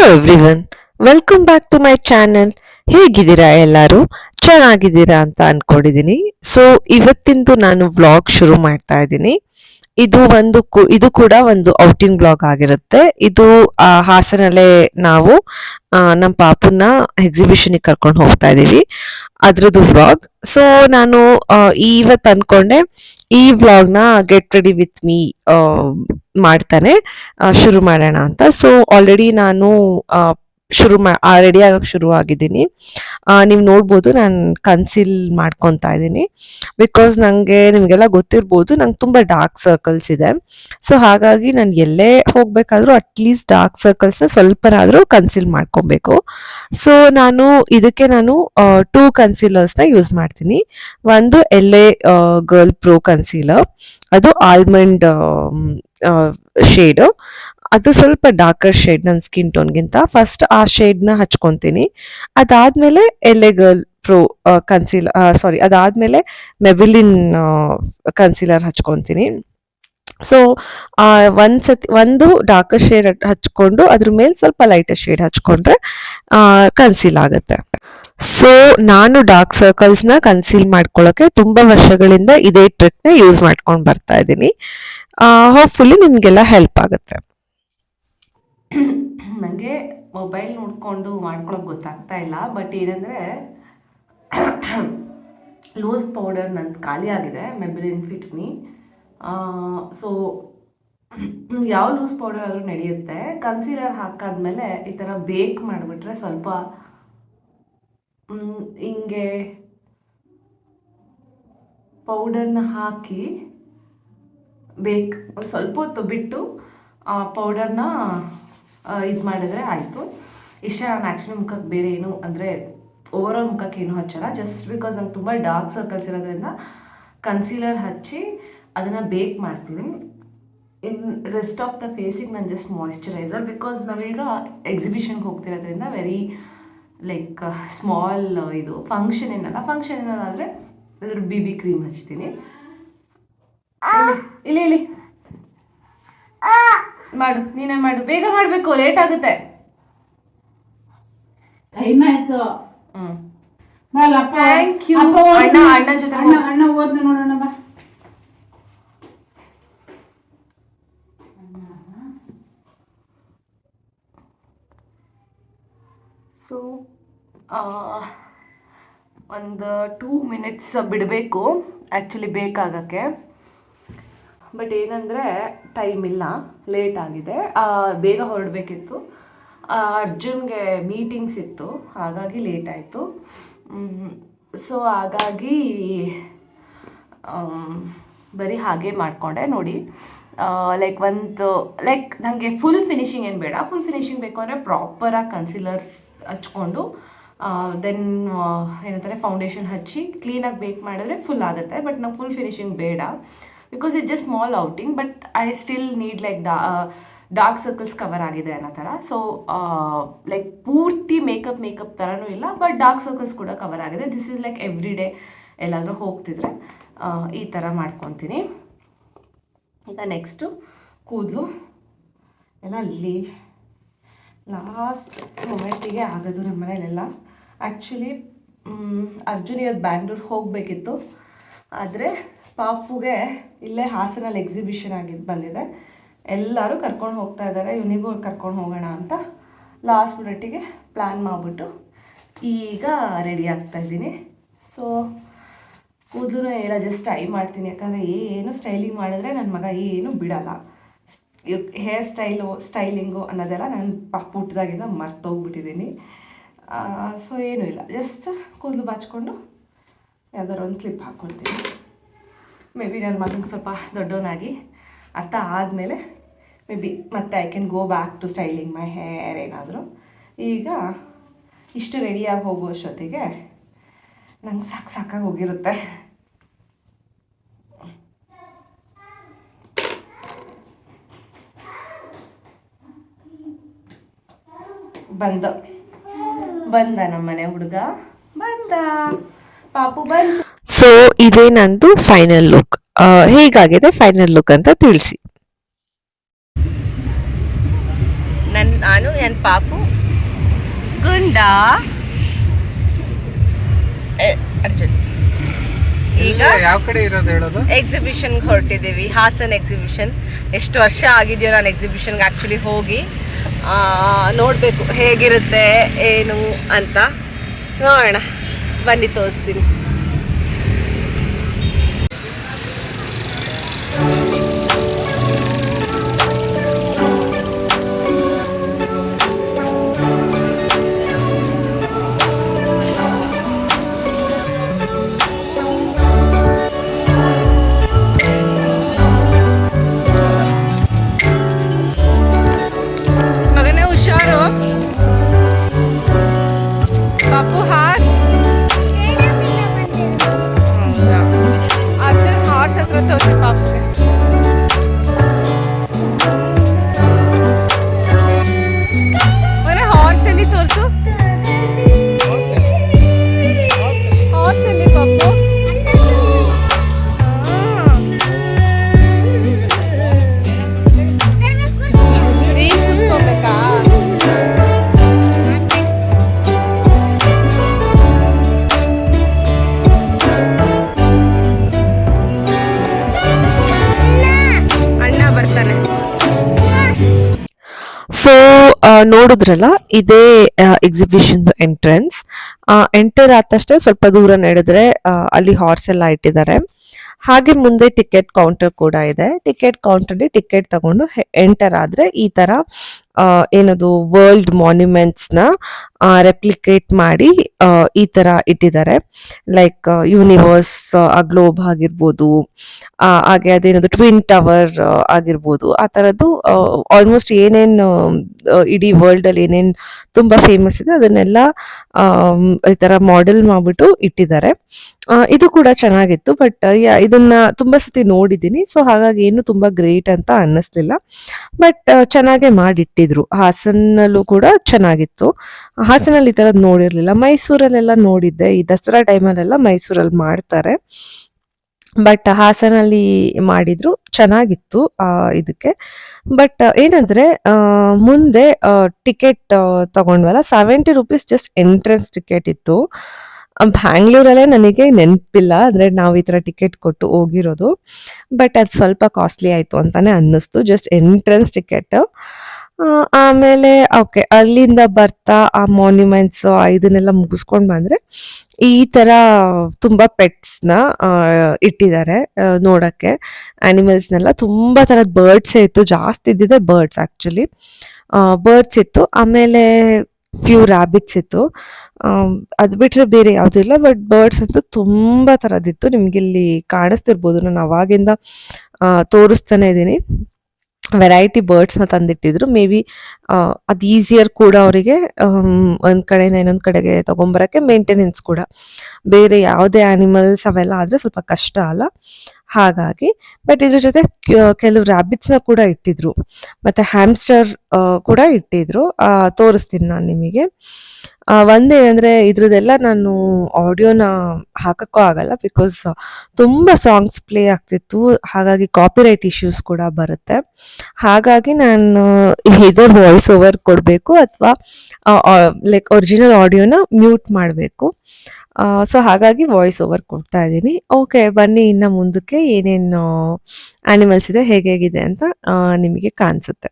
Hello everyone welcome back to my channel ಹೇಗಿದ್ದೀರಾ ಎಲ್ಲರೂ? ಚೆನ್ನಾಗಿದ್ದೀರಾ ಅಂತ ಅನ್ಕೊಂಡಿದ್ದೀನಿ ಸೊ ಇವತ್ತಿಂದು ನಾನು ವ್ಲಾಗ್ ಶುರು ಮಾಡ್ತಾ ಇದ್ದೀನಿ. ಇದು ಒಂದು ಇದು ಕೂಡ ಒಂದು ಔಟಿಂಗ್ ಬ್ಲಾಗ್ ಆಗಿರುತ್ತೆ. ಇದು ಹಾಸನಲ್ಲೇ ನಾವು ನಮ್ಮ ಪಾಪನ್ನ ಎಕ್ಸಿಬಿಷನ್ ಕರ್ಕೊಂಡು ಹೋಗ್ತಾ ಇದ್ದೀವಿ ಅದ್ರದ್ದು ವ್ಲಾಗ್ ಸೊ ನಾನು ಇವತ್ತು ಅನ್ಕೊಂಡೆ, ಈ ವ್ಲಾಗ್ನ ಗೆಟ್ ರೆಡಿ ವಿತ್ ಮೀ ಮಾಡ್ತಾನೆ ಶುರು ಮಾಡೋಣ ಅಂತ. ಸೊ ಆಲ್ರೆಡಿ ನಾನು ಶುರು ಮಾ ರೆಡಿ ಆಗಕ್ಕೆ ಶುರು ಆಗಿದ್ದೀನಿ. ನೀವು ನೋಡ್ಬೋದು ನಾನು ಕನ್ಸಿಲ್ ಮಾಡ್ಕೊತಾ ಇದ್ದೀನಿ. ಬಿಕಾಸ್ ನನಗೆ ನಿಮಗೆಲ್ಲ ಗೊತ್ತಿರ್ಬೋದು, ನಂಗೆ ತುಂಬ ಡಾರ್ಕ್ ಸರ್ಕಲ್ಸ್ ಇದೆ. ಸೊ ಹಾಗಾಗಿ ನಾನು ಎಲ್ಲೇ ಹೋಗಬೇಕಾದ್ರೂ ಅಟ್ಲೀಸ್ಟ್ ಡಾರ್ಕ್ ಸರ್ಕಲ್ಸ್ನ ಸ್ವಲ್ಪನಾದರೂ ಕನ್ಸಿಲ್ ಮಾಡ್ಕೊಬೇಕು. ಸೊ ನಾನು ಇದಕ್ಕೆ ನಾನು ಟೂ ಕನ್ಸೀಲರ್ಸ್ನ ಯೂಸ್ ಮಾಡ್ತೀನಿ. ಒಂದು ಎಲೆ ಗರ್ಲ್ ಪ್ರೋ ಕನ್ಸೀಲರ್ ಅದು ಆಲ್ಮಂಡ್ ಶೇಡು ಅದು ಸ್ವಲ್ಪ ಡಾರ್ಕರ್ ಶೇಡ್ ನನ್ನ ಸ್ಕಿನ್ ಟೋನ್ಗಿಂತ ಫಸ್ಟ್ ಆ ಶೇಡ್ನ ಹಚ್ಕೊತೀನಿ. ಅದಾದ್ಮೇಲೆ ಎಲೆ ಗರ್ಲ್ ಪ್ರೋ ಕನ್ಸೀಲರ್ ಸಾರಿ ಅದಾದಮೇಲೆ ಮೆಬಿಲಿನ್ ಕನ್ಸೀಲರ್ ಹಚ್ಕೊತೀನಿ. ಸೊ ಒಂದು ಸತಿ, ಒಂದು ಡಾರ್ಕರ್ ಶೇಡ್ ಹಚ್ಕೊಂಡು ಅದ್ರ ಮೇಲೆ ಸ್ವಲ್ಪ ಲೈಟರ್ ಶೇಡ್ ಹಚ್ಕೊಂಡ್ರೆ ಕನ್ಸೀಲ್ ಆಗುತ್ತೆ. ಸೊ ನಾನು ಡಾರ್ಕ್ ಸರ್ಕಲ್ಸ್ನ ಕನ್ಸೀಲ್ ಮಾಡ್ಕೊಳ್ಳೋಕೆ ತುಂಬ ವರ್ಷಗಳಿಂದ ಇದೇ ಟ್ರಿಕ್ನ ಯೂಸ್ ಮಾಡ್ಕೊಂಡು ಬರ್ತಾ ಇದ್ದೀನಿ. ಹೋಪ್ಫುಲಿ ನಿಮಗೆಲ್ಲ ಹೆಲ್ಪ್ ಆಗುತ್ತೆ. ನನಗೆ ಮೊಬೈಲ್ ನೋಡಿಕೊಂಡು ಮಾಡ್ಕೊಳಕ್ಕೆ ಗೊತ್ತಾಗ್ತಾ ಇಲ್ಲ. ಬಟ್ ಏನಂದರೆ ಲೂಸ್ ಪೌಡರ್ ನಂದು ಖಾಲಿ ಆಗಿದೆ ಮೆಬ್ರಿನ್ ಫಿಟ್ ಮೀ ಸೊ ಯಾವ ಲೂಸ್ ಪೌಡರ್ ಆದರೂ ನಡೆಯುತ್ತೆ. ಕನ್ಸೀಲರ್ ಹಾಕಾದ್ಮೇಲೆ ಈ ಥರ ಬೇಕ್ ಮಾಡಿಬಿಟ್ರೆ ಸ್ವಲ್ಪ ಹಿಂಗೆ ಪೌಡರ್ನ ಹಾಕಿ ಬೇಕ್ ಒಂದು ಸ್ವಲ್ಪ ಹೊತ್ತು ಬಿಟ್ಟು, ಆ ಪೌಡರ್ನ ಇದು ಮಾಡಿದ್ರೆ ಆಯಿತು. ಇಷ್ಟ ನಾನು ಆ್ಯಕ್ಚುಲಿ ಮುಖಕ್ಕೆ ಬೇರೆ ಏನು ಅಂದರೆ ಓವರಾಲ್ ಮುಖಕ್ಕೆ ಏನು ಹಚ್ಚಲ್ಲ ಜಸ್ಟ್ ಬಿಕಾಸ್ ನಂಗೆ ತುಂಬ ಡಾರ್ಕ್ ಸರ್ಕಲ್ಸ್ ಇರೋದ್ರಿಂದ ಕನ್ಸೀಲರ್ ಹಚ್ಚಿ ಅದನ್ನು ಬೇಕ್ ಮಾಡ್ತೀನಿ. ಇನ್ ರೆಸ್ಟ್ ಆಫ್ ದ ಫೇಸಿಗೆ ನಾನು ಜಸ್ಟ್ ಮಾಯಿಶ್ಚರೈಸರ್ ಬಿಕಾಸ್ ನಾವೀಗ ಎಕ್ಸಿಬಿಷನ್ಗೆ ಹೋಗ್ತಿರೋದ್ರಿಂದ ವೆರಿ ಲೈಕ್ ಸ್ಮಾಲ್ ಇದು ಫಂಕ್ಷನ್ ಏನಲ್ಲ ಫಂಕ್ಷನ್ ಏನಾದ್ರೆ ಅದ್ರ ಬಿ ಬಿ ಕ್ರೀಮ್ ಹಚ್ತೀನಿ. ಇಲ್ಲಿ ಇಲ್ಲಿ. ಮಾಡು ನೀನೇ ಮಾಡು. ಬೇಗ ಮಾಡಬೇಕು ಲೇಟ್ ಆಗುತ್ತೆ. ಟೈಮ್ ಆಯ್ತು. ಹ್ಮ್. Thank you. ಅಣ್ಣ- ಅಣ್ಣನ್ ಜೊತೆ ಅಣ್ಣ ಅಣ್ಣ ಓದ್ನು ನೋಡೋಣ ಬಾ. ಸೊ ಒಂದು ಟೂ ಮಿನಿಟ್ಸ್ ಬಿಡಬೇಕು. ಆ್ಯಕ್ಚುಲಿ ಬೇಕಾಗಕ್ಕೆ. ಬಟ್ ಏನಂದರೆ ಟೈಮ್ ಇಲ್ಲ ಲೇಟ್ ಆಗಿದೆ. ಬೇಗ ಹೊರಡಬೇಕಿತ್ತು. ಅರ್ಜುನ್ಗೆ ಮೀಟಿಂಗ್ಸ್ ಇತ್ತು, ಹಾಗಾಗಿ ಲೇಟ್ ಆಯಿತು. ಸೊ ಹಾಗಾಗಿ ಬರೀ ಹಾಗೆ ಮಾಡಿಕೊಂಡೆ ನೋಡಿ. ಲೈಕ್ ಒಂದು ಲೈಕ್ ನನಗೆ ಫುಲ್ ಫಿನಿಶಿಂಗ್ ಏನು ಬೇಡ. ಫುಲ್ ಫಿನಿಶಿಂಗ್ ಬೇಕು ಅಂದರೆ ಪ್ರಾಪರಾಗಿ ಕನ್ಸಿಲರ್ಸ್ ಹಚ್ಕೊಂಡು ದೆನ್ ಏನಂತಾರೆ ಫೌಂಡೇಶನ್ ಹಚ್ಚಿ ಕ್ಲೀನಾಗಿ ಬೇಕ್ ಮಾಡಿದ್ರೆ ಫುಲ್ ಆಗುತ್ತೆ. ಬಟ್ ನಂಗೆ ಫುಲ್ ಫಿನಿಶಿಂಗ್ ಬೇಡ. Because it just small outing but I still need like ಡಾ ಡಾರ್ಕ್ ಸರ್ಕಲ್ಸ್ ಕವರ್ ಆಗಿದೆ ಅನ್ನೋ ಥರ. ಸೊ ಲೈಕ್ ಪೂರ್ತಿ ಮೇಕಪ್ ಮೇಕಪ್ ಥರನೂ ಇಲ್ಲ ಬಟ್ ಡಾರ್ಕ್ ಸರ್ಕಲ್ಸ್ ಕೂಡ ಕವರ್ ಆಗಿದೆ. This is like every day ಎಲ್ಲಾದರೂ ಹೋಗ್ತಿದ್ರೆ ಆ, ಈ ಥರ ಮಾಡ್ಕೊತೀನಿ. ಈಗ ನೆಕ್ಸ್ಟು ಕೂದಲು. ಎಲ್ಲ ಅಲ್ಲಿ ಲಾಸ್ಟ್ ಮೊಮೆಂಟಿಗೆ ಆಗೋದು ನಮ್ಮ ಮನೇಲೆಲ್ಲ ಆ್ಯಕ್ಚುಲಿ ಅರ್ಜುನ್ ಇವತ್ತು ಬ್ಯಾಂಗ್ಳೂರ್ ಹೋಗಬೇಕಿತ್ತು. ಆದರೆ ಪಾಪುಗೆ ಇಲ್ಲೇ ಹಾಸನಲ್ಲಿ ಎಕ್ಸಿಬಿಷನ್ ಆಗಿದ್ದು ಬಂದಿದೆ. ಎಲ್ಲರೂ ಕರ್ಕೊಂಡು ಹೋಗ್ತಾ ಇದ್ದಾರೆ ಇವನಿಗೂ ಕರ್ಕೊಂಡು ಹೋಗೋಣ ಅಂತ ಲಾಸ್ಟ್ ಮಿನಿಟಿಗೆ ಪ್ಲ್ಯಾನ್ ಮಾಡಿಬಿಟ್ಟು ಈಗ ರೆಡಿ ಆಗ್ತಾ ಇದ್ದೀನಿ. ಸೊ ಕೂದಲು ಎಲ್ಲ ಜಸ್ಟ್ ಟೈ ಮಾಡ್ತೀನಿ. ಯಾಕಂದರೆ ಏನು ಸ್ಟೈಲಿಂಗ್ ಮಾಡಿದ್ರೆ ನನ್ನ ಮಗ ಏನು ಬಿಡಲ್ಲ. ಹೇರ್ ಸ್ಟೈಲು ಸ್ಟೈಲಿಂಗು ಅನ್ನೋದೆಲ್ಲ ನಾನು ಪುಟ್ಟದಾಗಿಂದ ಮರ್ತೋಗ್ಬಿಟ್ಟಿದ್ದೀನಿ ಸೊ ಏನೂ ಇಲ್ಲ. ಜಸ್ಟ್ ಕೂದಲು ಬಾಚ್ಕೊಂಡು ಯಾವ್ದಾರು ಒಂದು ಕ್ಲಿಪ್ ಹಾಕ್ಕೊಳ್ತೀನಿ ಮೇ ಬಿ ನನ್ನ ಮಗನಿಗೆ ಸ್ವಲ್ಪ ದೊಡ್ಡವನಾಗಿ ಅರ್ಥ ಆದಮೇಲೆ ಮೇ ಬಿ ಮತ್ತೆ I can go back to styling my hair ಏನಾದರೂ. ಈಗ ಇಷ್ಟು ರೆಡಿಯಾಗಿ ಹೋಗೋ ಅಷ್ಟೊತ್ತಿಗೆ ನಂಗೆ ಸಾಕು ಸಾಕಾಗಿ ಹೋಗಿರುತ್ತೆ. ಬಂದ. ಬಂದ ನಮ್ಮನೆ ಹುಡುಗ. ಬಂದ. ಪಾಪು ಬಂದ. ಸೊ ಇದೇ ನಂದು ಫೈನಲ್ ಲುಕ್ ಹೇಗಾಗಿದೆ ಫೈನಲ್ ಲುಕ್ ಅಂತ ತಿಳಿಸಿ. ನನ್ನ ನಾನು ನನ್ನ ಪಾಪು. ಗುಂಡ. ಎ, ಅರ್ಜುನ್. ಈಗ ಯಾವ ಕಡೆ ಇರೋದು ಹೇಳೋದು? ಎಕ್ಸಿಬಿಷನ್ಗೆ ಹೊರಟಿದ್ದೀವಿ. ಹಾಸನ್ ಎಕ್ಸಿಬಿಷನ್ ಎಷ್ಟು ವರ್ಷ ಆಗಿದೆಯೋ ನಾನು ಎಕ್ಸಿಬಿಷನ್ಗೆ ಆ್ಯಕ್ಚುಲಿ ಹೋಗಿ ನೋಡಬೇಕು ಹೇಗಿರುತ್ತೆ ಏನು ಅಂತ. ನೋಡೋಣ. ಬನ್ನಿ ತೋರಿಸ್ತೀನಿ. ಹಾರ್ಸ್ ಹತ್ರ ನೋಡಿದ್ರಲ್ಲ, ಇದೇ ಎಕ್ಸಿಬಿಷನ್ ಎಂಟ್ರೆನ್ಸ್ ಎಂಟರ್ ಆದ ತಕ್ಷಣ ಸ್ವಲ್ಪ ದೂರ ನಡೆದ್ರೆ ಅಲ್ಲಿ ಹಾರ್ಸ್ ಎಲ್ಲ ಇಟ್ಟಿದ್ದಾರೆ. ಹಾಗೆ ಮುಂದೆ ಟಿಕೆಟ್ ಕೌಂಟರ್ ಕೂಡ ಇದೆ. ಟಿಕೆಟ್ ಕೌಂಟರ್ ಟಿಕೆಟ್ ತಗೊಂಡು ಎಂಟರ್ ಆದ್ರೆ ಈ ತರ ಏನದು ವರ್ಲ್ಡ್ ಮಾನ್ಯುಮೆಂಟ್ಸ್ನ ರೆಪ್ಲಿಕೇಟ್ ಮಾಡಿ ಈ ತರ ಇಟ್ಟಿದ್ದಾರೆ. ಲೈಕ್ ಯೂನಿವರ್ಸ್ ಆ ಗ್ಲೋಬ್ ಆಗಿರ್ಬೋದು ಹಾಗೆ ಅದೇನದು ಟ್ವಿನ್ ಟವರ್ ಆಗಿರ್ಬೋದು, ಆ ತರದ್ದು ಆಲ್ಮೋಸ್ಟ್ ಏನೇನು ಇಡೀ ವರ್ಲ್ಡ್ ಅಲ್ಲಿ ಏನೇನ್ ತುಂಬಾ ಫೇಮಸ್ ಇದೆ, ಅದನ್ನೆಲ್ಲ ಈ ತರ ಮಾಡೆಲ್ ಮಾಡ್ಬಿಟ್ಟು ಇಟ್ಟಿದ್ದಾರೆ. ಇದು ಕೂಡ ಚೆನ್ನಾಗಿತ್ತು ಬಟ್ ಇದನ್ನ ತುಂಬಾ ಸತಿ ನೋಡಿದ್ದೀನಿ ಸೊ ಹಾಗಾಗಿ ಏನು ತುಂಬಾ ಗ್ರೇಟ್ ಅಂತ ಅನ್ನಿಸ್ಲಿಲ್ಲ. ಬಟ್ ಚೆನ್ನಾಗೆ ಮಾಡಿಟ್ಟಿದ್ರು. ಹಾಸನಲ್ಲೂ ಕೂಡ ಚೆನ್ನಾಗಿತ್ತು. ಹಾಸನಲ್ಲಿ ಈ ತರದ್ ನೋಡಿರ್ಲಿಲ್ಲ. ಮೈಸೂರಲ್ಲೆಲ್ಲ ನೋಡಿದ್ದೆ. ಈ ದಸರಾ ಟೈಮಲ್ಲೆಲ್ಲ ಮೈಸೂರಲ್ಲಿ ಮಾಡ್ತಾರೆ. ಬಟ್ ಹಾಸನಲ್ಲಿ ಮಾಡಿದ್ರು. ಚೆನ್ನಾಗಿತ್ತು ಇದಕ್ಕೆ. ಬಟ್ ಏನಂದ್ರೆ ಮುಂದೆ ticket ತಗೊಂಡ್ವಲ್ಲ? Seventy rupees just entrance ticket ಇತ್ತು. ಬ್ಯಾಂಗ್ಳೂರಲ್ಲೇ ನನಗೆ ನೆನಪಿಲ್ಲ ಅಂದರೆ ನಾವು ಈ ಥರ ಟಿಕೆಟ್ ಕೊಟ್ಟು ಹೋಗಿರೋದು. ಬಟ್ ಅದು ಸ್ವಲ್ಪ ಕಾಸ್ಟ್ಲಿ ಆಯಿತು ಅಂತಲೇ ಅನ್ನಿಸ್ತು ಜಸ್ಟ್ ಎಂಟ್ರೆನ್ಸ್ ಟಿಕೆಟ್ ಆಮೇಲೆ ಓಕೆ ಅಲ್ಲಿಂದ ಬರ್ತಾ ಆ ಮಾನ್ಯುಮೆಂಟ್ಸ್ ಇದನ್ನೆಲ್ಲ ಮುಗಿಸ್ಕೊಂಡು ಬಂದರೆ ಈ ಥರ ತುಂಬ ಪೆಟ್ಸ್ನ ಆ, ಇಟ್ಟಿದ್ದಾರೆ ನೋಡೋಕ್ಕೆ. ಆ್ಯನಿಮಲ್ಸ್ನೆಲ್ಲ ತುಂಬ ಥರದ ಬರ್ಡ್ಸ್ ಇತ್ತು ಜಾಸ್ತಿ ಇದ್ದಿದ್ದೆ ಬರ್ಡ್ಸ್ ಆ್ಯಕ್ಚುಲಿ ಬರ್ಡ್ಸ್ ಇತ್ತು. ಆಮೇಲೆ ಫ್ಯೂ ರ್ಯಾಬಿಟ್ಸ್ ಇತ್ತು. ಅದು ಬಿಟ್ಟರೆ ಬೇರೆ ಯಾವುದೂ ಇಲ್ಲ ಬಟ್ ಬರ್ಡ್ಸ್ ಅಂತೂ ತುಂಬ ಥರದ್ದಿತ್ತು ನಿಮಗಿಲ್ಲಿ ಕಾಣಿಸ್ತಿರ್ಬೋದು. ನಾನು ಅವಾಗಿಂದ ತೋರಿಸ್ತಾನೆ ಇದ್ದೀನಿ. ವೆರೈಟಿ ಬರ್ಡ್ಸ್ನ ತಂದಿಟ್ಟಿದ್ರು. ಮೇ ಬಿ ಅದು ಈಸಿಯರ್ ಕೂಡ ಅವರಿಗೆ ಒಂದು ಕಡೆಯಿಂದ ಇನ್ನೊಂದು ಕಡೆಗೆ ತೊಗೊಂಬರೋಕ್ಕೆ ಮೇಂಟೆನೆನ್ಸ್ ಕೂಡ. ಬೇರೆ ಯಾವುದೇ ಆ್ಯನಿಮಲ್ಸ್ ಅವೆಲ್ಲ ಆದರೆ ಸ್ವಲ್ಪ ಕಷ್ಟ ಅಲ್ಲ. ಹಾಗಾಗಿ ಬಟ್ ಇದ್ರ ಜೊತೆ ಕೆಲವು ರ್ಯಾಬಿಟ್ಸ್ನ ಕೂಡ ಇಟ್ಟಿದ್ರು. ಮತ್ತೆ ಹ್ಯಾಮ್ಸ್ಟರ್ ಕೂಡ ಇಟ್ಟಿದ್ರು. ತೋರಿಸ್ತೀನಿ ನಾನು ನಿಮಗೆ. ಒಂದೇನಂದರೆ ಇದ್ರದ್ದೆಲ್ಲ ನಾನು ಆಡಿಯೋನ ಹಾಕೋಕ್ಕೂ ಆಗಲ್ಲ ಬಿಕಾಸ್ ತುಂಬ ಸಾಂಗ್ಸ್ ಪ್ಲೇ ಆಗ್ತಿತ್ತು. ಹಾಗಾಗಿ ಕಾಪಿರೈಟ್ ಇಶ್ಯೂಸ್ ಕೂಡ ಬರುತ್ತೆ. ಹಾಗಾಗಿ ನಾನು, ಇದೇ ವಾಯ್ಸ್ ಓವರ್ ಕೊಡಬೇಕು, ಅಥವಾ ಲೈಕ್ ಒರಿಜಿನಲ್ ಆಡಿಯೋನ ಮ್ಯೂಟ್ ಮಾಡಬೇಕು. ಸೊ ಹಾಗಾಗಿ ವಾಯ್ಸ್ ಓವರ್ ಕೊಡ್ತಾ ಇದ್ದೀನಿ. ಓಕೆ ಬನ್ನಿ ಇನ್ನು ಮುಂದಕ್ಕೆ ಏನೇನು ಆ್ಯನಿಮಲ್ಸ್ ಇದೆ, ಹೇಗೆ ಹೇಗಿದೆ ಅಂತ ನಿಮಗೆ ಕಾಣಿಸುತ್ತೆ.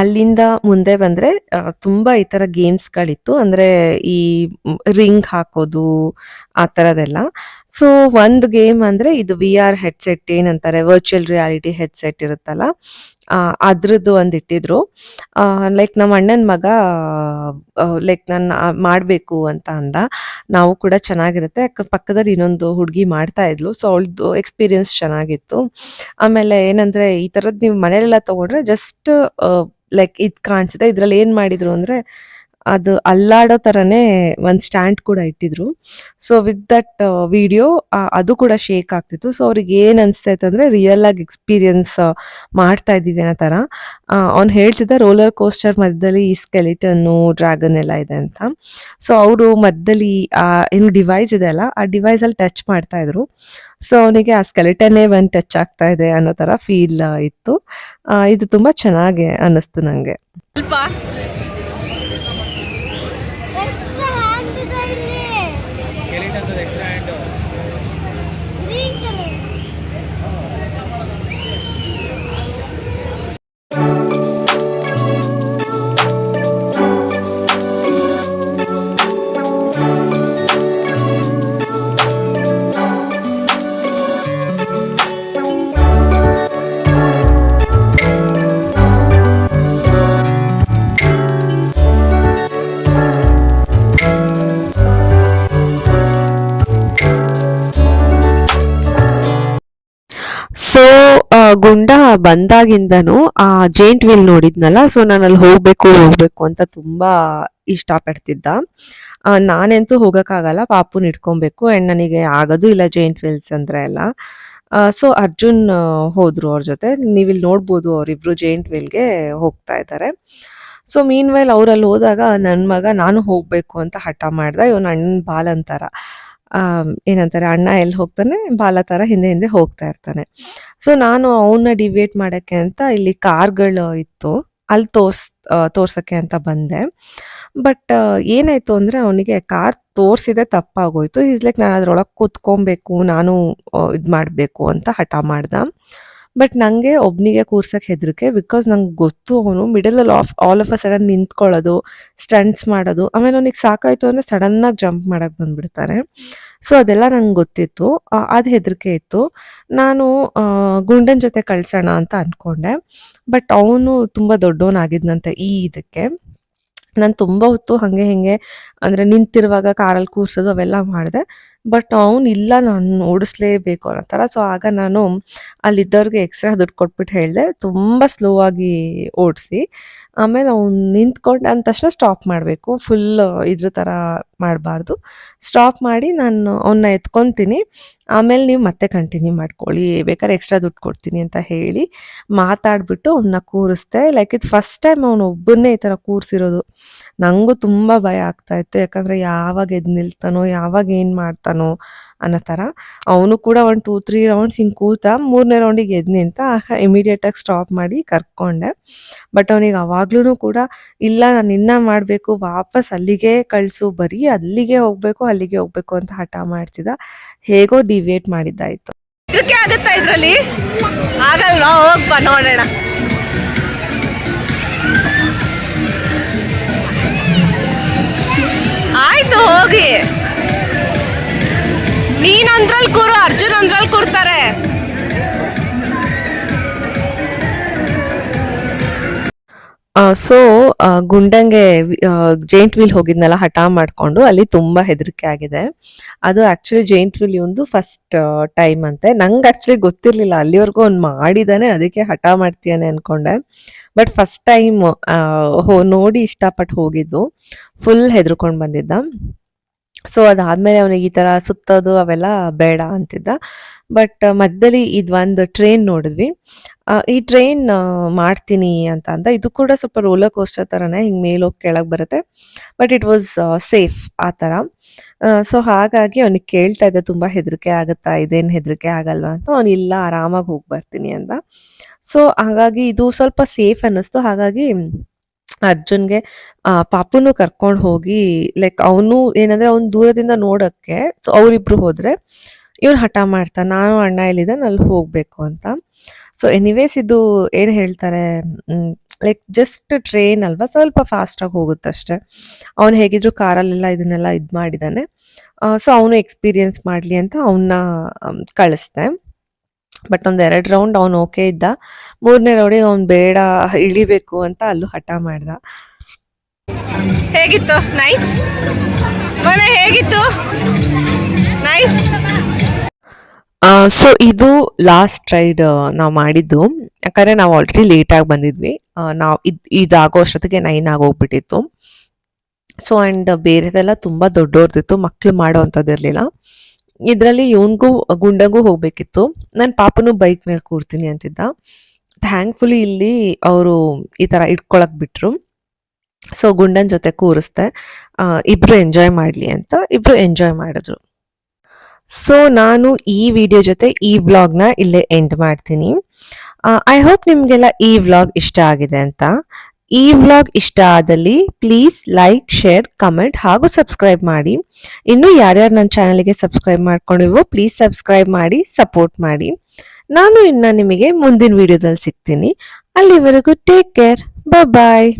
ಅಲ್ಲಿಂದ ಮುಂದೆ ಬಂದ್ರೆ ತುಂಬಾ ಈ ತರ ಗೇಮ್ಸ್ಗಳಿತ್ತು ಅಂದ್ರೆ ಈ ರಿಂಗ್ ಹಾಕೋದು, ಆ ತರದೆಲ್ಲ. ಸೊ ಒಂದು ಗೇಮ್ ಅಂದ್ರೆ ಇದು ವಿ ಆರ್ ಹೆಡ್ಸೆಟ್ ಏನಂತಾರೆ ವರ್ಚುವಲ್ ರಿಯಾಲಿಟಿ ಹೆಡ್ಸೆಟ್ ಇರುತ್ತಲ್ಲ. ಅದ್ರದ್ದು ಒಂದು ಇಟ್ಟಿದ್ರು. ಲೈಕ್ ನಮ್ಮ ಅಣ್ಣನ ಮಗ ಲೈಕ್ ನಾನು ಮಾಡಬೇಕು ಅಂತ ಅಂದ. ನಾವು ಕೂಡ ಚೆನ್ನಾಗಿರುತ್ತೆ. ಅಕ್ಕ ಪಕ್ಕದಲ್ಲಿ ಇನ್ನೊಂದು ಹುಡುಗಿ ಮಾಡ್ತಾ ಇದ್ಲು. ಸೊ ಅವಳದು ಎಕ್ಸ್ಪೀರಿಯನ್ಸ್ ಚೆನ್ನಾಗಿತ್ತು. ಆಮೇಲೆ ಏನಂದ್ರೆ ಈ ಥರದ್ದು ನೀವು ಮನೆಯಲ್ಲೆಲ್ಲ ತಗೊಂಡ್ರೆ ಜಸ್ಟ್ ಲೈಕ್ ಇದು ಕಾಣಿಸುತ್ತೆ. ಇದ್ರಲ್ಲಿ ಏನ್ ಮಾಡಿದ್ರು ಅಂದ್ರೆ ಅದು ಅಲ್ಲಾಡೋ ಥರನೇ ಒಂದು ಸ್ಟ್ಯಾಂಡ್ ಕೂಡ ಇಟ್ಟಿದ್ರು. ಸೊ ವಿತ್ ದಟ್ ವಿಡಿಯೋ ಅದು ಕೂಡ ಶೇಕ್ ಆಗ್ತಿತ್ತು. ಸೊ ಅವ್ರಿಗೆ ಏನು ಅನಿಸ್ತೈತೆ ಅಂದರೆ ರಿಯಲ್ ಆಗಿ ಎಕ್ಸ್ಪೀರಿಯನ್ಸ್ ಮಾಡ್ತಾ ಇದ್ದೀವಿ ಅನ್ನೋ ಥರ ಅವ್ನು ಹೇಳ್ತಿದ್ದ ರೋಲರ್ ಕೋಸ್ಟರ್ ಮಧ್ಯದಲ್ಲಿ ಈ ಸ್ಕೆಲಿಟನ್ನು ಡ್ರ್ಯಾಗನ್ ಎಲ್ಲ ಇದೆ ಅಂತ. ಸೊ ಅವರು ಮಧ್ಯದಲ್ಲಿ ಏನು ಡಿವೈಸ್ ಇದೆ ಅಲ್ಲ, ಆ ಡಿವೈಸಲ್ಲಿ ಟಚ್ ಮಾಡ್ತಾ ಇದ್ರು. ಸೊ ಅವನಿಗೆ ಆ ಸ್ಕೆಲಿಟನ್ನೇ ಒಂದು ಟಚ್ ಆಗ್ತಾ ಇದೆ ಅನ್ನೋ ಥರ ಫೀಲ್ ಇತ್ತು. ಇದು ತುಂಬ ಚೆನ್ನಾಗಿ ಅನ್ನಿಸ್ತು ನನಗೆ ಸ್ವಲ್ಪ ಎಕ್ಸ್ಟ್ರಾ ಹ್ಯಾಂಡ್ ಇದೆ ಇಲ್ಲಿ skeleton extra hand green colour so Gunda ಬಂದಾಗಿಂದನು ಆ ಜೇಂಟ್ ವೀಲ್ ನೋಡಿದ್ನಲ್ಲ, ಸೊ ನಾನು ಅಲ್ಲಿ ಹೋಗ್ಬೇಕು ಹೋಗ್ಬೇಕು ಅಂತ ತುಂಬಾ ಇಷ್ಟಪಡ್ತಿದ್ದ. ನಾನಂತೂ ಹೋಗಕ್ಕಾಗಲ್ಲ, ಪಾಪುನ್ ಇಟ್ಕೊಬೇಕು ಅಂಡ್ ನನಗೆ ಆಗೋದು ಇಲ್ಲ ಜೇಂಟ್ ವೀಲ್ಸ್ ಅಂದ್ರೆ ಎಲ್ಲ. ಸೊ ಅರ್ಜುನ್ ಹೋದ್ರು ಅವ್ರ ಜೊತೆ. ನೀವಿಲ್ಲಿ ನೋಡ್ಬೋದು ಅವರಿಬ್ರು ಜೇಂಟ್ ವೀಲ್ಗೆ ಹೋಗ್ತಾ ಇದ್ದಾರೆ ಸೊ ಮೀನ್ ವೈಲ್ ಅವರಲ್ಲಿ ಹೋದಾಗ ನನ್ನ ಮಗ ನಾನು ಹೋಗ್ಬೇಕು ಅಂತ ಹಠ ಮಾಡ್ದ. ಇವನು ಅಣ್ಣನ ಬಾಲ್ ಅಂತಾರ ಏನಂತಾರೆ, ಅಣ್ಣ ಎಲ್ಲಿ ಹೋಗ್ತಾನೆ, ಬಾಲ ಥರ ಹಿಂದೆ ಹಿಂದೆ ಹೋಗ್ತಾ ಇರ್ತಾನೆ. ಸೊ ನಾನು ಅವನ್ನ ಡಿವೇಟ್ ಮಾಡಕ್ಕೆ ಅಂತ ಇಲ್ಲಿ ಕಾರ್ಗಳು ಇತ್ತು. ಅಲ್ಲಿ ತೋರ್ಸ್ ತೋರ್ಸಕ್ಕೆ ಅಂತ ಬಂದೆ. ಬಟ್ ಏನಾಯ್ತು ಅಂದ್ರೆ ಅವನಿಗೆ ಕಾರ್ ತೋರ್ಸಿದೆ ತಪ್ಪಾಗೋಯ್ತು. ಇಸ್ ಲೈಕ್ ನಾನು ಅದ್ರೊಳಗೆ ಕೂತ್ಕೊಬೇಕು, ನಾನು ಇದು ಮಾಡಬೇಕು ಅಂತ ಹಠ ಮಾಡ್ದ. ಬಟ್ ನನಗೆ ಒಬ್ನಿಗೆ ಕೂರ್ಸಕ್ಕೆ ಹೆದರಿಕೆ ಬಿಕಾಸ್ ನಂಗೆ ಗೊತ್ತು ಅವನು middle of all of a sudden ನಿಂತ್ಕೊಳ್ಳೋದು stunts ಮಾಡೋದು, ಆಮೇಲೆ ಅವನಿಗೆ ಸಾಕಾಯ್ತು ಅಂದರೆ ಸಡನ್ನಾಗಿ ಜಂಪ್ ಮಾಡಕ್ಕೆ ಬಂದ್ಬಿಡ್ತಾರೆ. ಸೊ ಅದೆಲ್ಲ ನಂಗೆ ಗೊತ್ತಿತ್ತು. ಅದು ಹೆದರಿಕೆ ಇತ್ತು. ನಾನು ಗುಂಡನ್ ಜೊತೆ ಕಳ್ಸೋಣ ಅಂತ ಅನ್ಕೊಂಡೆ. ಬಟ್ ಅವನು ತುಂಬ ದೊಡ್ಡವನಾಗಿದ್ನಂತೆ ಈ ಇದಕ್ಕೆ. ನಾನು ತುಂಬ ಹೊತ್ತು ಹಾಗೆ ಹಿಂಗೆ ಅಂದರೆ ನಿಂತಿರುವಾಗ ಕಾರಲ್ಲಿ ಕೂರ್ಸೋದು ಅವೆಲ್ಲ ಮಾಡಿದೆ. ಬಟ್ ಅವನಿಲ್ಲ ನಾನು ಓಡಿಸ್ಲೇಬೇಕು ಅನ್ನೋ ಥರ. ಸೊ ಆಗ ನಾನು ಅಲ್ಲಿದ್ದವ್ರಿಗೆ ಎಕ್ಸ್ಟ್ರಾ ದುಡ್ಡು ಕೊಟ್ಬಿಟ್ಟು ಹೇಳಿದೆ, ತುಂಬ ಸ್ಲೋ ಆಗಿ ಓಡಿಸಿ. ಆಮೇಲೆ ಅವ್ನು ನಿಂತ್ಕೊಂಡು ಅಂದ ತಕ್ಷಣ ಸ್ಟಾಪ್ ಮಾಡಬೇಕು. ಫುಲ್ ಇದ್ರ ಥರ ಮಾಡಬಾರ್ದು. ಸ್ಟಾಪ್ ಮಾಡಿ ನಾನು ಅವನ್ನ ಎತ್ಕೊತೀನಿ. ಆಮೇಲೆ ನೀವು ಮತ್ತೆ ಕಂಟಿನ್ಯೂ ಮಾಡ್ಕೊಳ್ಳಿ. ಬೇಕಾದ್ರೆ ಎಕ್ಸ್ಟ್ರಾ ದುಡ್ಡು ಕೊಡ್ತೀನಿ ಅಂತ ಹೇಳಿ ಮಾತಾಡಿಬಿಟ್ಟು ಅವನ್ನ ಕೂರಿಸ್ದೆ. ಲೈಕ್ ಇದು ಫಸ್ಟ್ ಟೈಮ್ ಅವನು ಒಬ್ಬನ್ನೇ ಈ ಥರ ಕೂರಿಸಿರೋದು. ನನಗೂ ತುಂಬ ಭಯ ಆಗ್ತಾ ಇತ್ತು. ಯಾಕಂದರೆ ಯಾವಾಗ ಎದ್ದು ನಿಲ್ತಾನೋ, ಯಾವಾಗ ಏನು ಮಾಡ್ತಾನೋ ಅನ್ನೋ ಥರ. ಅವನು ಕೂಡ ಒಂದು ಟೂ ತ್ರೀ ರೌಂಡ್ಸ್ ಹಿಂಗೆ ಕೂತ ಮೂರನೇ ರೌಂಡಿಗೆ ಎದ್ದು ನಿಂತ ಇಮಿಡಿಯೇಟಾಗಿ ಸ್ಟಾಪ್ ಮಾಡಿ ಕರ್ಕೊಂಡೆ. ಬಟ್ ಅವನಿಗೆ ಅವಾಗ್ಲೂ ಕೂಡ ಇಲ್ಲ, ನಾನು ಇನ್ನ ಮಾಡಬೇಕು, ವಾಪಸ್ ಅಲ್ಲಿಗೆ ಕಳಿಸು, ಬರೀ ಅಲ್ಲಿಗೆ ಹೋಗಬೇಕು ಅಲ್ಲಿಗೆ ಹೋಗಬೇಕು ಅಂತ ಹಠ ಮಾಡ್ತಿದ್ದ. ಹೇಗೋ ಡಿವೇಟ್ ಮಾಡಿದ್ದಾಯಿತು. ಇದಕ್ಕೆ ಆಗುತ್ತಾ ಇದ್ರಲ್ಲಿ? ಆಗಲ್ವಾ? ಹೋಗ್ಬಾ, ನೋಡೋಣ. ಅಂದ್ರಲ್ಲಿ ಕೂರು, ಅರ್ಜುನ್ ಅಂದ್ರಲ್ಲಿ ಕೂರ್ತಾರೆ. ಸೊ ಗುಂಡಂಗೆ ಜೈಂಟ್ ವೀಲ್ ಹೋಗಿದ್ನಲ್ಲ, ಹಠ ಮಾಡಿಕೊಂಡು, ಅಲ್ಲಿ ತುಂಬ ಹೆದರಿಕೆ ಆಗಿದೆ. ಅದು ಆ್ಯಕ್ಚುಲಿ ಜೈಂಟ್ ವೀಲ್ ಒಂದು ಫಸ್ಟ್ ಟೈಮ್ ಅಂತೆ. ನಂಗೆ ಆ್ಯಕ್ಚುಲಿ ಗೊತ್ತಿರಲಿಲ್ಲ, ಅಲ್ಲಿವರೆಗೂ ಅವ್ನು ಮಾಡಿದ್ದಾನೆ ಅದಕ್ಕೆ ಹಠ ಮಾಡ್ತೀಯಾನೆ ಅಂದ್ಕೊಂಡೆ ಬಟ್ ಫಸ್ಟ್ ಟೈಮ್ ಹೋ, ನೋಡಿ ಇಷ್ಟಪಟ್ಟು ಹೋಗಿದ್ದು. ಫುಲ್ ಹೆದರ್ಕೊಂಡು ಬಂದಿದ್ದ. ಸೊ ಅದಾದಮೇಲೆ ಅವನಿಗೆ ಈ ತರ ಸುತ್ತೋದು ಅವೆಲ್ಲ ಬೇಡ ಅಂತಿದ್ದ. ಬಟ್ ಮಧ್ಯದಲ್ಲಿ ಇದು ಒಂದು ಟ್ರೈನ್ ನೋಡಿದ್ವಿ ಈ ಟ್ರೈನ್ ಮಾಡ್ತೀನಿ ಅಂತ ಅಂದ. ಇದು ಕೂಡ ಸ್ವಲ್ಪ ರೋಲರ್ ಕೋಸ್ಟರ್ ಥರನೇ ಹಿಂಗೆ ಮೇಲೋಗಿ ಕೆಳಗೆ ಬರುತ್ತೆ. ಬಟ್ ಇಟ್ ವಾಸ್ ಸೇಫ್ ಆ ಥರ. ಸೊ ಹಾಗಾಗಿ ಅವನಿಗೆ ಕೇಳ್ತಾ ಇದ್ದೆ, ತುಂಬ ಹೆದರಿಕೆ ಆಗುತ್ತಾ? ಇದೇನು ಹೆದರಿಕೆ ಆಗಲ್ವಾ? ಅಂತ. ಅವನು, ಇಲ್ಲ, ಆರಾಮಾಗಿ ಹೋಗಿ ಬರ್ತೀನಿ ಅಂತ ಸೊ ಹಾಗಾಗಿ ಇದು ಸ್ವಲ್ಪ ಸೇಫ್ ಅನ್ನಿಸ್ತು. ಹಾಗಾಗಿ ಅರ್ಜುನ್ಗೆ ಪಾಪುನು ಕರ್ಕೊಂಡು ಹೋಗಿ ಲೈಕ್ ಅವನು ಏನಂದ್ರೆ ಅವ್ನು ದೂರದಿಂದ ನೋಡಕ್ಕೆ ಸೊ ಅವರಿಬ್ರು ಹೋದ್ರೆ ಇವನು ಹಠ ಮಾಡ್ತಾ, ನಾನು ಅಣ್ಣ ಎಲ್ಲಿದ್ದಾನೆ ಅಲ್ಲಿ ಹೋಗ್ಬೇಕು ಅಂತ. ಸೊ ಎನಿವೇಸ್ ಇದು ಏನು ಹೇಳ್ತಾರೆ ಲೈಕ್ ಜಸ್ಟ್ ಟ್ರೈನ್ ಅಲ್ವಾ, ಸ್ವಲ್ಪ ಫಾಸ್ಟಾಗಿ ಹೋಗುತ್ತಷ್ಟೆ ಅವನು ಹೇಗಿದ್ರು ಕಾರಲ್ಲೆಲ್ಲ ಇದನ್ನೆಲ್ಲ ಇದು ಮಾಡಿದ್ದಾನೆ. ಸೊ ಅವನು ಎಕ್ಸ್ಪೀರಿಯನ್ಸ್ ಮಾಡಲಿ ಅಂತ ಅವನ್ನ ಕಳಿಸ್ದೆ. ಬಟ್ ಒಂದು ಎರಡು ರೌಂಡ್ ಅವನು ಓಕೆ ಇದ್ದ. ಮೂರನೇ ರೌಂಡಿಗೆ ಅವ್ನು ಬೇಡ, ಇಳಿಬೇಕು ಅಂತ ಅಲ್ಲೂ ಹಠ ಮಾಡ್ದ. ಹೇಗಿತ್ತು? ನೈಸ್ ಮನೆ ಹೇಗಿತ್ತು? ನೈಸ್ ಸೊ ಇದು ಲಾಸ್ಟ್ ರೈಡ್ ನಾವು ಮಾಡಿದ್ದು. ಯಾಕಂದರೆ ನಾವು ಆಲ್ರೆಡಿ ಲೇಟಾಗಿ ಬಂದಿದ್ವಿ. ನಾವು ಇದು, ಇದಾಗೋ ಅಷ್ಟೊತ್ತಿಗೆ ನೈನ್ ಆಗೋಗ್ಬಿಟ್ಟಿತ್ತು ಸೊ ಆ್ಯಂಡ್ ಬೇರೆದೆಲ್ಲ ತುಂಬ ದೊಡ್ಡವ್ರದಿತ್ತು ಮಕ್ಕಳು ಮಾಡೋ ಅಂಥದ್ದು ಇರಲಿಲ್ಲ ಇದರಲ್ಲಿ ಇವನ್ಗೂ ಗುಂಡಗೂ ಹೋಗ್ಬೇಕಿತ್ತು. ನನ್ನ ಪಾಪನೂ ಬೈಕ್ ಮೇಲೆ ಕೂರ್ತೀನಿ ಅಂತಿದ್ದ. ಥ್ಯಾಂಕ್ಫುಲಿ ಇಲ್ಲಿ ಅವರು ಈ ಥರ ಇಟ್ಕೊಳಕ್ ಬಿಟ್ರು. ಸೊ ಗುಂಡನ್ ಜೊತೆ ಕೂರಿಸ್ದೆ. ಇಬ್ರು ಎಂಜಾಯ್ ಮಾಡಲಿ ಅಂತ ಇಬ್ರು ಎಂಜಾಯ್ ಮಾಡಿದ್ರು. ಸೊ ನಾನು ಈ ವಿಡಿಯೋ ಜೊತೆ ಈ ವ್ಲಾಗ್ನ ಇಲ್ಲೇ ಎಂಡ್ ಮಾಡ್ತೀನಿ. ಐ ಹೋಪ್ ನಿಮಗೆಲ್ಲ ಈ ವ್ಲಾಗ್ ಇಷ್ಟ ಆಗಿದೆ ಅಂತ. ಈ ವ್ಲಾಗ್ ಇಷ್ಟ ಆದಲ್ಲಿ ಪ್ಲೀಸ್ ಲೈಕ್ ಶೇರ್ ಕಮೆಂಟ್ ಹಾಗೂ ಸಬ್ಸ್ಕ್ರೈಬ್ ಮಾಡಿ. ಇನ್ನು ಯಾರ್ಯಾರು ನನ್ನ ಚಾನಲ್ಗೆ ಸಬ್ಸ್ಕ್ರೈಬ್ ಮಾಡ್ಕೊಂಡಿವೋ ಪ್ಲೀಸ್ ಸಬ್ಸ್ಕ್ರೈಬ್ ಮಾಡಿ ಸಪೋರ್ಟ್ ಮಾಡಿ. ನಾನು ಇನ್ನು ನಿಮಗೆ ಮುಂದಿನ ವಿಡಿಯೋದಲ್ಲಿ ಸಿಗ್ತೀನಿ. ಅಲ್ಲಿವರೆಗೂ ಟೇಕ್ ಕೇರ್ ಬಾಯ್